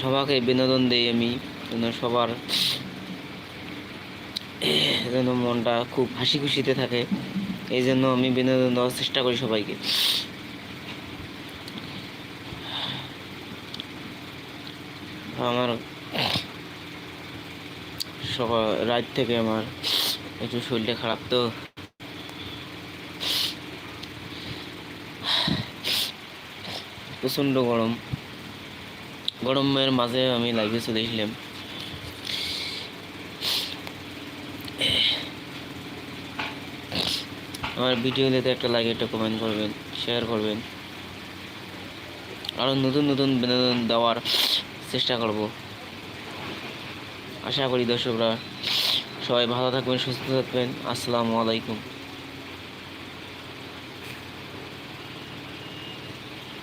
সবাইকে বিনোদন দেই আমি সবার, যেন মনটা খুব হাসি খুশিতে থাকে, এই জন্য আমি বিনোদন দেওয়ার চেষ্টা করি সবাইকে। আমার সকাল রাত থেকে আমার একটু শরীরটা খারাপ তো। প্রচণ্ড গরম গরমের মাঝে আমি লাইভে চলে এসলাম আমার ভিডিওতে একটা লাইক একটা কমেন্ট করবেন শেয়ার করবেন। আরও নতুন নতুন বিনোদন দেওয়ার চেষ্টা করব। আশা করি দর্শকরা সবাই ভালো থাকবেন, সুস্থ থাকবেন। আসসালামু আলাইকুম।